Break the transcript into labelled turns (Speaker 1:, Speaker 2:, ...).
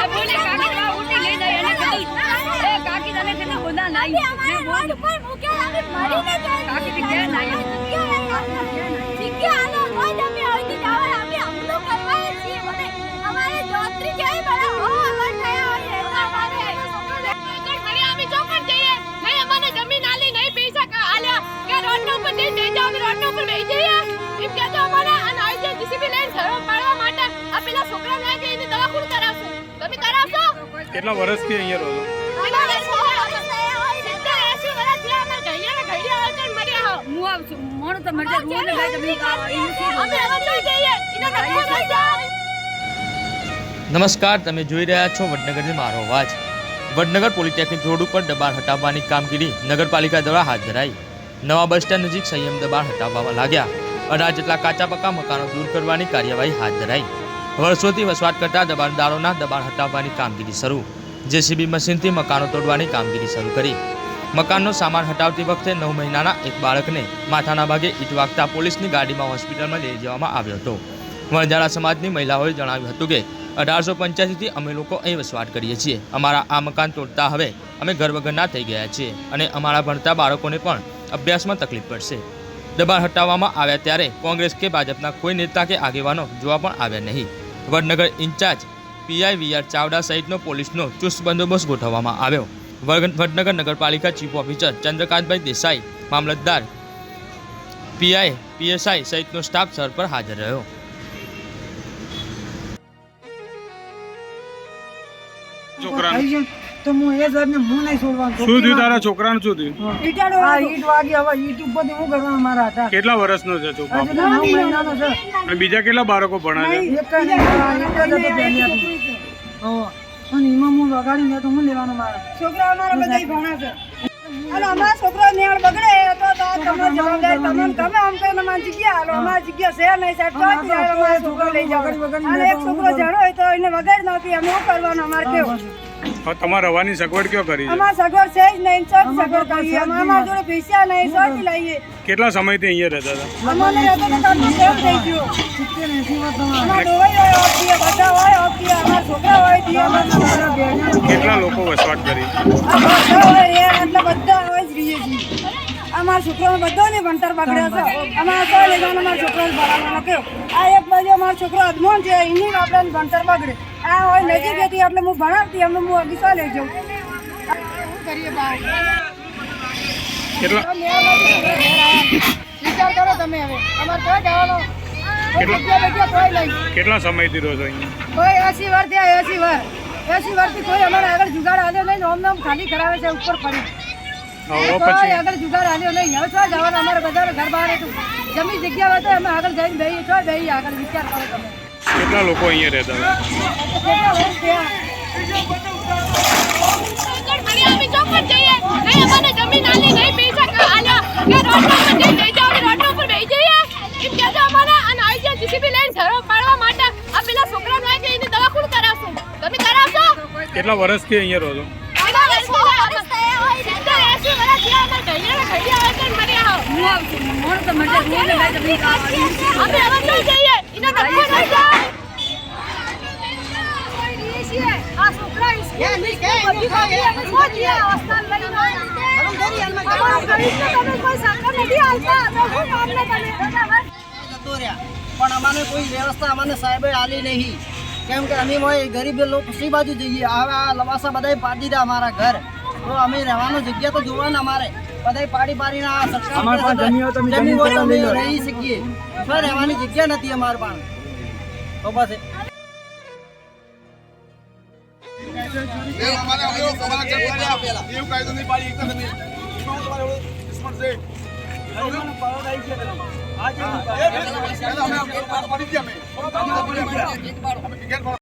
Speaker 1: કાકી આ ઉઠી લઈ જાય અને કીધું એ કાકી તને બોલા નહીં મેં બોલ કાકી કે ગયા
Speaker 2: કેટલા વર્ષથી અહીંયા રહો
Speaker 3: નમસ્કાર, તમે જોઈ રહ્યા છો વડનગરની મારો અવાજ. વડનગર પોલિટેકનિક રોડ ઉપર દબાણ હટાવવાની કામગીરી નગરપાલિકા દ્વારા હાથ ધરાઈ. નવા બસ સ્ટેન્ડ નજીક સંયમ દબાણ હટાવવામાં લાગ્યા. અઢાર જેટલા કાચા પક્કા મકાનો દૂર કરવાની કાર્યવાહી હાથ ધરાઈ. વર્ષોથી વસવાટ કરતા દબાણદારોના દબાણ હટાવવાની કામગીરી શરૂ. જેસીબી મશીનથી મકાનો તોડવાની કામગીરી શરૂ કરી. મકાનનો સામાન હટાવતી વખતે નવ મહિનાના એક બાળકને માથાના ભાગે ઈટ વાગતા પોલીસની ગાડીમાં હોસ્પિટલમાં લઈ જવામાં આવ્યો હતો. વણઝારા સમાજની મહિલાઓએ જણાવ્યું હતું કે, અઢારસો પંચ્યાસીથી અમે લોકો અહીં વસવાટ કરીએ છીએ. અમારા આ મકાન તોડતા હવે અમે ઘર થઈ ગયા છીએ અને અમારા ભણતા બાળકોને પણ અભ્યાસમાં તકલીફ પડશે. દબાણ હટાવવામાં આવ્યા ત્યારે કોંગ્રેસ કે ભાજપના કોઈ નેતા કે આગેવાનો જોવા પણ આવ્યા નહીં. Vadnagar incharge PI VR Chavda સહિતનો પોલીસનો ચુસ્ત બંદોબસ્ત ગોઠવવામાં આવ્યો. વડનગર નગરપાલિકા ચીફ ઓફિસર ચંદ્રકાંતભાઈ દેસાઈ મામલતદાર પીઆઈ પીએસઆઈ સહિતનો સ્ટાફ સ્થળ પર હાજર રહ્યો.
Speaker 2: છોકરા
Speaker 4: તો હું એ સાહેબને હું નહીં છોડવાનું.
Speaker 2: શું થયું તારા છોકરાનું શું થયું?
Speaker 4: આ ઈટ વાગી હવે ઈટ ઉપર હું કરવાનું મારા હતા.
Speaker 2: કેટલા વર્ષનો છે છોકરો?
Speaker 4: નવ મહિનાનો છે.
Speaker 2: અને બીજા કેટલા બાળકો ભણાવે
Speaker 4: એક જ હતો અને એમાં હું વગાડીને તો હું લેવાનો મારા.
Speaker 5: છોકરા અમારા બધા ભણે છે. અને અમારા છોકરા તમને તમે આમ કહીને અમારી જગ્યા હાલો. અમારી જગ્યા છે નહીં સાહેબ. તો જ છોકરો લઈ જાઓ. અને એક છોકરો જાણો હોય તો એને વગાડી નાખી અમે શું કરવાનું અમારે કેવું?
Speaker 2: તમારે રવાની સગવડ કયો કરી છે?
Speaker 5: સગવડ છે જ નહીં ચોક સગવડ કરીએ. અમે જોડે પૈસા નહીં ચોથી લઈએ.
Speaker 2: કેટલા સમયથી અહીંયા રહેતા હતા?
Speaker 5: અમને રહેતો કેમ થઈ ગયું.
Speaker 4: વર્ષ
Speaker 2: કેટલા લોકો વસવાટ કરી?
Speaker 5: અમારા છોકરાઓ બધાને ભણતર બગડ્યો છે. અમારા કોઈ લેવાનું અમારા છોકરાને ભણવાનું કહ્યું આ એક બાજુ અમારો છોકરો અધમોન છે એની આપણે ભણતર બગડે. આ હોય નજીક હતી એટલે હું ભણાવતી અમે હું અગીસા લઈ જાઉં. કરીએ વિચાર કરો તમે હવે. અમારે કોઈ જવાનો
Speaker 2: કેટલા- સમયથી રહો છો અહીંયા?
Speaker 5: કોઈ એસી વાર થયા એસી વાર એસી વર્ષથી કોઈ અમારે આગળ જુગાડ આવ્યો નહીં ઓમ નામ ખાલી કરાવે છે ઉપર કોઈ
Speaker 2: પછી
Speaker 5: આગળ જુગાર આવ્યો નહીં. હવે શું જવાનું અમારે બધા ઘર બહાર હતું. જમી જગ્યા હોય તો અમે આગળ જઈને બેહીએ. છો બેહીએ આગળ વિચાર કરો તમે.
Speaker 2: કેટલા લોકો અહીંયા રહેતા
Speaker 5: કેટલા
Speaker 2: વર્ષથી અહીંયા રહો છો
Speaker 1: હું આવું છું મોણ તો મરજા રોડ ને ભાઈ તમે કાવા ઈ
Speaker 6: જતો રહ્યા પણ અમારે કોઈ વ્યવસ્થા અમને સાહેબે આલી નહીં કેમ કે અમે ગરીબ લોકો કઈ બાજુ જઈએ હવે આ લવાસા બધાય પાડી દીધા અમારા ઘર. તો અમે રહેવાનું જગ્યા તો જોવા ને અમારે બધા પાડી પાડીને આ સરકાર
Speaker 4: જમીન હોય તો અમે
Speaker 6: રહી શકીએ પણ રહેવાની જગ્યા નથી અમારે પણ તો બસ